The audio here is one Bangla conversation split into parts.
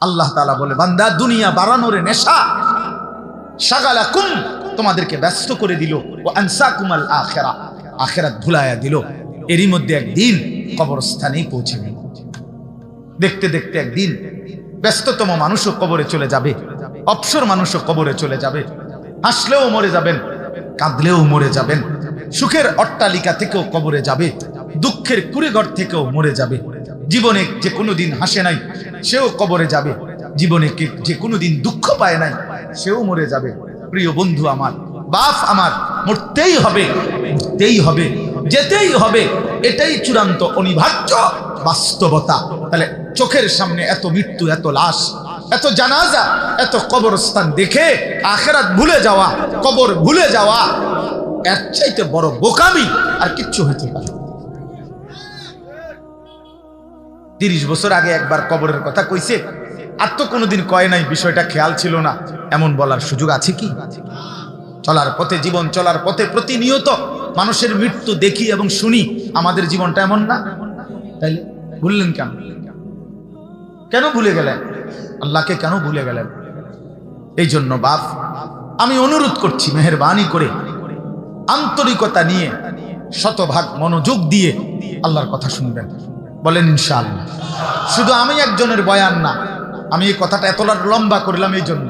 আল্লাহ তালা বলে, বান্দা, দুনিয়া বাড়ানোর নেশা। সাগালা কুম তোমাদেরকে ব্যস্ত করে দিল। ও আনসা কুমাল আখেরা আখেরাত ভুলাইয়া দিল। এরই মধ্যে একদিন কবরস্থানেই পৌঁছে গেল। দেখতে দেখতে একদিন ব্যস্ততম মানুষও কবরে চলে যাবে। অপসর মানুষও কবরে চলে যাবে। হাসলেও মরে যাবেন, কাঁদলেও মরে যাবেন। সুখের অট্টালিকা থেকেও কবরে যাবে। দুঃখের কুড়েঘর থেকেও মরে যাবে। জীবনে যে কোনোদিন হাসে নাই সেও কবরে যাবে। জীবনে যে কোনোদিন দুঃখ পায় নাই, সেও মরে যাবে। প্রিয় বন্ধু আমার, বাপ আমার, মরতেই হবে মরতেই হবে, যেতেই হবে, এটাই চূড়ান্ত অনিবার্য বাস্তবতা। তাহলে চোখের সামনে এত মৃত্যু, এত লাশ, এত জানাজা, এত কবরস্থান দেখে আখেরাত ভুলে যাওয়া, কবর ভুলে যাওয়া, এর চাইতে বড় বোকামি আর কিচ্ছু হইতে পারে তিরিশ বছর আগে একবার কবরের কথা কইছে। আর তো কোনোদিন কয় নাই, বিষয়টা খেয়াল ছিল না। এমন বলার সুযোগ আছে কি? চলার পথে, জীবন চলার পথে প্রতিনিয়ত মানুষের মৃত্যু দেখি এবং শুনি। আমাদের জীবনটা এমন না? তাইলে ভুললেন কেন? কেন ভুলে গেলেন? আল্লাহকে কেন ভুলে গেলেন? এই জন্য বাপ, আমি অনুরোধ করছি, মেহরবানি করে আন্তরিকতা নিয়ে, শতভাগ মনোযোগ দিয়ে আল্লাহর কথা শুনবেন। বলেন ইনশাআল্লাহ। শুধু আমি একজনের বয়ান না, আমি এই কথাটা এত লম্বা করলাম এই জন্য।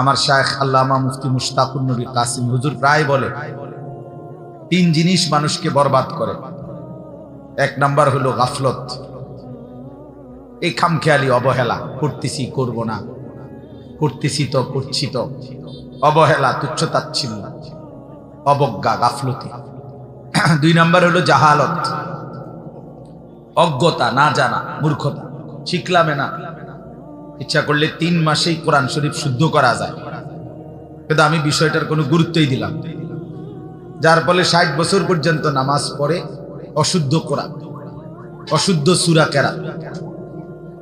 আমার শায়েখ আল্লামা মুফতি মুশতাকুর নবী কাসিম হুজুর প্রায় বলে, তিন জিনিস মানুষকে বরবাদ করে। এক নাম্বার হলো গাফলত। এই খামখেয়ালি অবহেলা, করতেছি করব না, করতেছি তো করছি তো, অবহেলা তুচ্ছতাচ্ছিন্ন অবজ্ঞা, গাফলতি। দুই নাম্বার হলো জাহালত। অজ্ঞতা, না জানা, মূর্খতা। শিখলামে না। ইচ্ছা করলে তিন মাসেই কোরআন শরীফ শুদ্ধ করা যায়। কিন্তু আমি বিষয়টার কোনো গুরুত্বই দিলাম যার ফলে ষাট বছর পর্যন্ত নামাজ পড়ে অশুদ্ধ কোরআন, অশুদ্ধ সুরা কেরা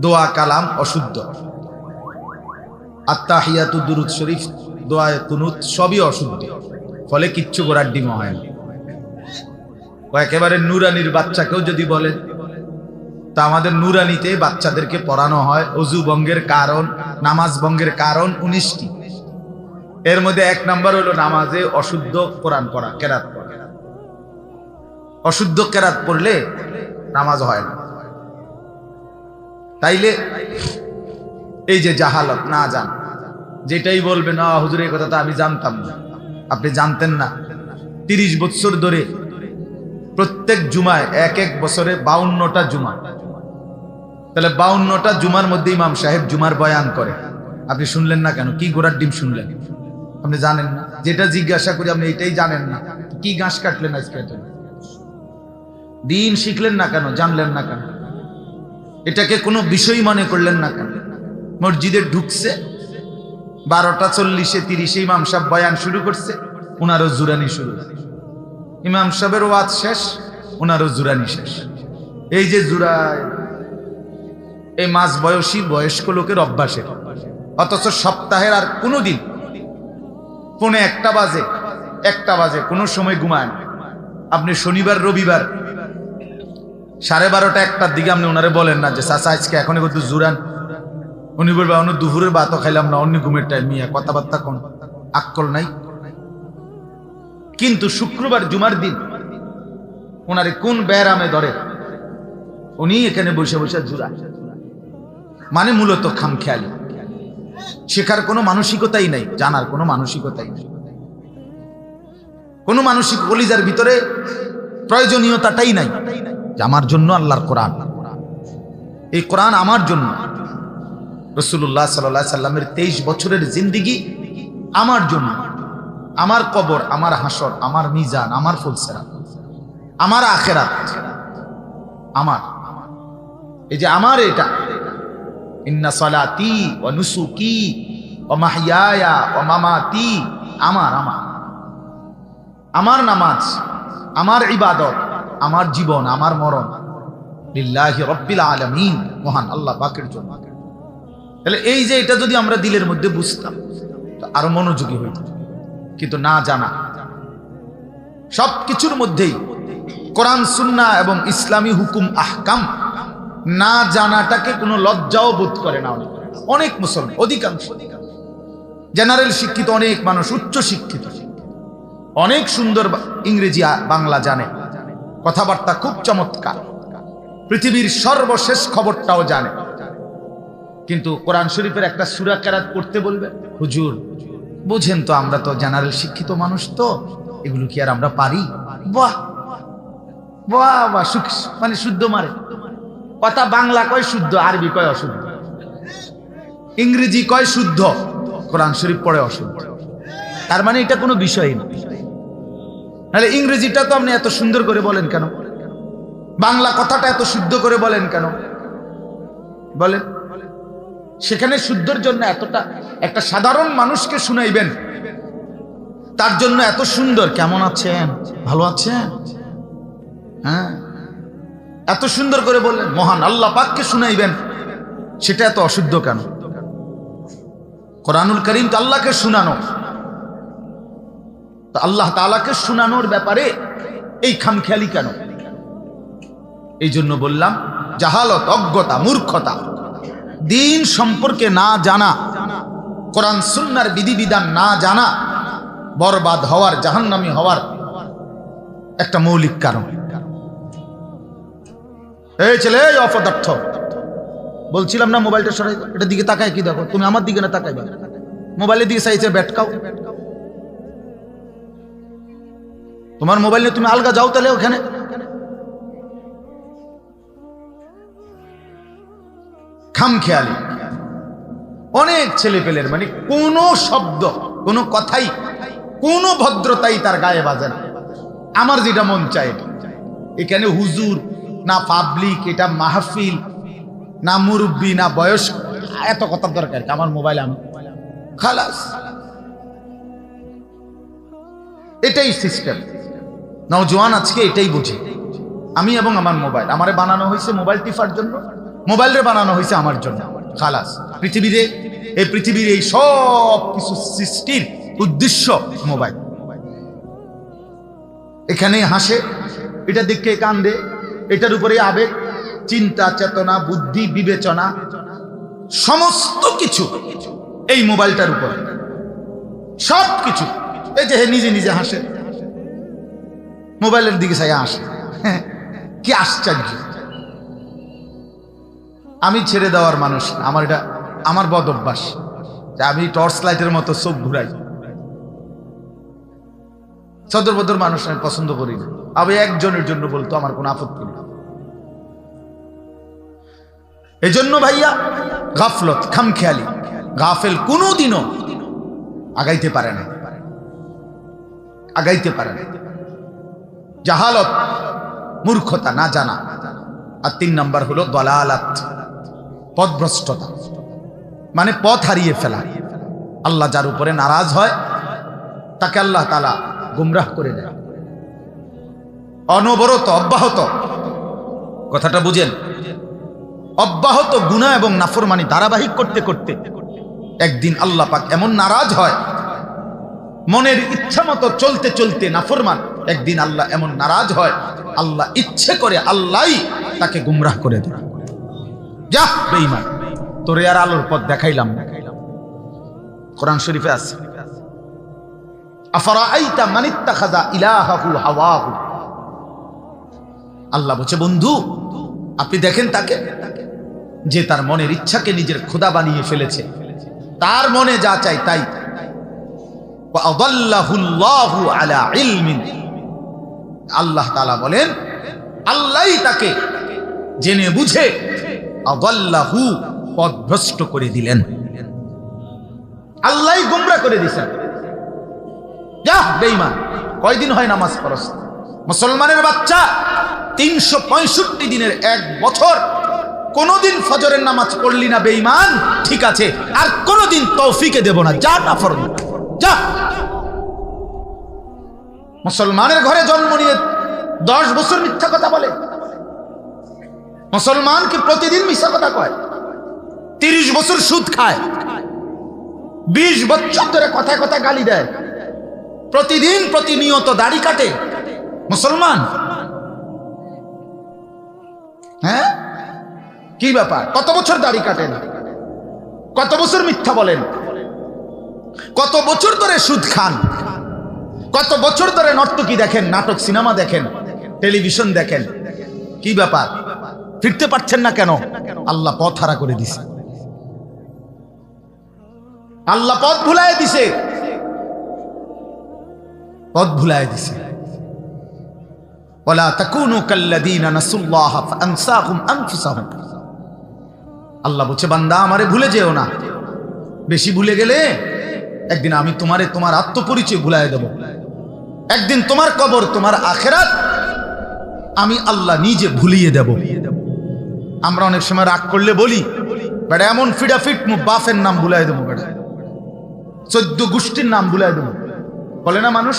দোয়া কালাম অশুদ্ধ। আত্মাহিয়াতু দুরুদ শরীফ দোয়া কুনুত সবই অশুদ্ধ। ফলে কিচ্ছু গোড়ার ডিম হয় না। একেবারে নুরানির বাচ্চাকেও যদি বলেন তা আমাদের নুরানিতে বাচ্চাদেরকে পড়ানো হয়, অজু বঙ্গের কারণ, নামাজ বঙ্গের কারণ উনিশটি। এর মধ্যে এক নাম্বার হলো নামাজে অশুদ্ধ কোরআন পড়া, কেরাত অশুদ্ধ কেরাত পড়লে নামাজ হয় না। তাইলে এই যে জাহালত, না জান, যেটাই বলবেন না হুজুর, এই কথা তো আমি জানতাম না। আপনি জানতেন না। তিরিশ বছর ধরে প্রত্যেক জুমায়, এক এক বছরে বাউন্নটা জুমা তাহলে বাউন্নটা জুমার মধ্যে ইমাম সাহেব জুমার বয়ান করে। আপনি শুনলেন না কেন? কি গোড়ার ডিম শুনলেন? আপনি জানেন না। যেটা জিজ্ঞাসা করি, আপনি এটাই জানেন না। কি ঘাস কাটলেন আজকে দিন শিখলেন না কেন? জানলেন না কেন? এটাকে কোনো বিষয় মনে করলেন না কেন? মসজিদে ঢুকছে, বারোটা চল্লিশে তিরিশে ইমাম সাহেব বয়ান শুরু করছে ওনারও জুরানি শুরু। ইমাম সাহেবের ওয়াজ শেষ ওনারও জুরানি শেষ। এই যে জুরায় এই মাঝ বয়সী বয়স্ক লোকের অভ্যাসের অথচ সপ্তাহের আর কোনো দিন পৌনে একটা বাজে একটা বাজে, কোনো সময় ঘুমায় না। আপনি শনিবার, রবিবার, সাড়ে বারোটা একটার দিকে আপনি ওনারে বলেন না যে, চাচা, আজকে এখন একটু জুরান। উনি বলবে, অন্য দুপুরের ভাতও খাইলাম না, অন্য ঘুমের টাইম নিয়ে কথাবার্তা কোন? আক্কল নাই? কিন্তু শুক্রবার, জুমার দিন ওনারে কোন ব্যারামে ধরে? উনি এখানে বসে বসে জুরা মানে মূলত খামখেয়ালি। শেখার কোনো মানসিকতাই নাই, জানার কোনো মানসিকতাই নাই। কোনো মানসিক কলিজার ভিতরে প্রয়োজনীয়তাটাই নাই আমার জন্য আল্লাহর কোরআন। এই কোরআন আমার জন্য। রসুল্লাহ সাল্লাহ সাল্লামের তেইশ বছরের জিন্দিগি আমার জন্য। আমার কবর, আমার হাসর, আমার মিজান, আমার ফুলসেরা, আমার আখেরাত, আমার। এই যে আমার এটা আমার আমার। নামাজ, আমার ইবাদত, আমার জীবন, আমার মরণ লিল্লাহি আলামিন, মহান আল্লাহ পাকের জন্য। তাহলে এই যে এটা যদি আমরা দিলের মধ্যে বুঝতাম, তো আরও মনোযোগী হইত। কিন্তু না জানা। সব কিছুর মধ্যেই কোরআন সুন্না এবং ইসলামী হুকুম, আহকাম না জানাটাকে কোনো লজ্জাও বোধ করে না অনেকে। অনেক মুসলমান, অধিকাংশ। জেনারেল শিক্ষিত অনেক মানুষ, উচ্চ শিক্ষিত। অনেক সুন্দর ইংরেজি বাংলা জানে। কথাবার্তা খুব চমৎকার। পৃথিবীর সর্বশেষ খবরটাও জানে। কিন্তু কোরআন শরীফের একটা সুরা কেরাত করতে বলবে, হুজুর, বুঝেন তো আমরা তো জেনারেল শিক্ষিত মানুষ তো, এগুলো কি আর আমরা পারি? বাহ! বাহ বাহ মানে শুদ্ধ মারে। কথা বাংলা কয় শুদ্ধ, আরবি কয় অশুদ্ধ? ইংরেজি কয় শুদ্ধ? কোরআন শরীফ পড়ে অশুদ্ধ। তার মানে এটা কোনো বিষয় না। তাহলে ইংরেজিটা তো আপনি এত সুন্দর করে বলেন কেন? বাংলা কথাটা এত শুদ্ধ করে বলেন কেন? বলেন। সেখানে শুদ্ধর জন্য এতটা, একটা সাধারণ মানুষকে শুনাইবেন। তার জন্য এত সুন্দর। কেমন আছেন? ভালো আছেন? হ্যাঁ? এত সুন্দর করে বললেন, মহান আল্লাহ পাককে শুনাইবেন। সেটা এত অশুদ্ধ কেন? কোরআনুল করিম তো আল্লাহকে শুনানো। তো আল্লাহ তাআলাকে শুনানোর ব্যাপারে এই খামখেয়ালি কেন? এই জন্য বললাম, জাহালত, অজ্ঞতা, মূর্খতা, দিন সম্পর্কে না জানা, কোরআন সুন্নার বিধিবিধান না জানা, বরবাদ হওয়ার, জাহান্নামি হওয়ার একটা মৌলিক কারণ। এই ছেলে, এই অপদার্থ। বলছিলাম না মোবাইলটা সরাই। এটা দিকে তাকায় কি দেখো? তুমি আমার দিকে না তাকাইবা? মোবাইলের দিকে চাইছে ব্যাটকাও তোমার মোবাইল নিয়ে তুমি আলগা যাও তাহলে ওখানে। খামখেয়ালি অনেক ছেলে পেলের মানে কোনো শব্দ, কোনো কথাই, কোনো ভদ্রতাই তার গায়ে বাজে না। আমার যেটা মন চায়। এখানে হুজুর না পাবলিক এটা মাহফিল, না মুরব্বী, না বয়স এত কথার দরকার আমার মোবাইল আমি খালাস। এটাই সিস্টেম নওজোয়ান আজকে এটাই বুঝে। আমি এবং আমার মোবাইল আমারে বানানো হয়েছে মোবাইল টিফার জন্য। মোবাইল রে বানানো হয়েছে আমার জন্য। খালাস। পৃথিবীতে, এই পৃথিবীর এই সব কিছু সৃষ্টির উদ্দেশ্য মোবাইল এখানে হাসে, এটা দেখে কান্দে। এটার উপরে আবেগ চিন্তা চেতনা বুদ্ধি বিবেচনা সমস্ত কিছু এই মোবাইলটার উপরে। সব কিছু। এই যে নিজে নিজে হাসে। মোবাইলের দিকে চাই হাসে। হ্যাঁ, কি আশ্চর্য। আমি ছেড়ে দেওয়ার মানুষ আমার এটা আমার বদ অভ্যাস। আমি টর্চ লাইটের মতো চোখ ঘুরাই। সদর বদর মানুষ আমি পছন্দ করি না। আমি একজনের জন্য বলতো, আমার কোনো আপত্তি নেই। এজন্য ভাইয়া, গাফলত, খামখেয়ালি, গাফেল কোনোদিনও আগাইতে পারে না। আগাইতে পারে না। জাহালত, মূর্খতা, না জানা। আর তিন নাম্বার হলো দলালাত পথভ্রষ্টতা মানে পথ হারিয়ে ফেলা। আল্লাহ যার উপরে নারাজ হয়, তাকে আল্লাহ তালা গুমরাহ করে দেয়। অনবরত, অব্যাহত। কথাটা বুঝেন? অব্যাহত গুণা এবং নাফরমানি ধারাবাহিক করতে করতে একদিন আল্লাহ পাক এমন নারাজ হয়, মনের ইচ্ছা মতো চলতে চলতে নাফরমান, একদিন আল্লাহ এমন নারাজ হয়, আল্লাহ ইচ্ছে করে আল্লাহই তাকে গুমরাহ করে দেয়। যা, বেঈমান, তোরে আর আলোর পথ দেখাইলাম না। কোরআন শরীফে আছে। মানিত্তা আল্লাহ বলছে, বন্ধু, আপনি দেখেন তাকে, যে তার মনের ইচ্ছাকে নিজের খোদা বানিয়ে ফেলেছে। তার মনে যা চাই তাই। আল্লাহ তালা বলেন, আল্লাহ তাকে জেনে বুঝে আল্লাহু পদভ্রষ্ট করে দিলেন। আল্লাহ গুমরা করে দিছেন যা, বেঈমান। কয়দিন হয় নামাজ পড়স মুসলমানের বাচ্চা তিনশো পঁয়ষট্টি দিনের এক বছর। কোনোদিন ফজরের নামাজ পড়লি না, বেঈমান। ঠিক আছে, আর কোনোদিন তৌফিকে দেব না। যা না ফরম যা। মুসলমানের ঘরে জন্ম নিয়ে দশ বছর মিথ্যা কথা বলে। মুসলমান কি প্রতিদিন মিথ্যা কথা কয়। তিরিশ বছর সুদ খায়। বিশ বছর ধরে কথায় কথা গালি দেয়। প্রতিদিন প্রতিনিয়ত দাড়ি কাটে। মুসলমান? হ্যাঁ? কি ব্যাপার? কত বছর দাড়ি কাটেন কত বছর মিথ্যা বলেন? কত বছর ধরে সুদ খান? কত বছর ধরে নর্তকী দেখেন, নাটক, সিনেমা দেখেন, টেলিভিশন দেখেন? কি ব্যাপার? ফিরতে পারছেন না কেন? আল্লাহ পথ হারা করে দিছে। আল্লাহ পথ ভুলায় দিছে। পথ ভুলাই দিছে। ওলা তাকুনু নাসুল্লাহ আনফুসাহুম। আল্লাহ বলছে, বান্দা, আমারে ভুলে যেও না। বেশি ভুলে গেলে একদিন আমি তোমারে তোমার আত্মপরিচয় ভুলাই দেব। একদিন তোমার কবর, তোমার আখেরাত আমি আল্লাহ নিজে ভুলিয়ে দেব। আমরা অনেক সময় রাগ করলে বলি বেটা এমন ফিডাফিট মু বাফের নাম ভুলাই দেবো বেটা চোদ্দ গোষ্ঠীর নাম ভুলাই দেবো। বলে না মানুষ?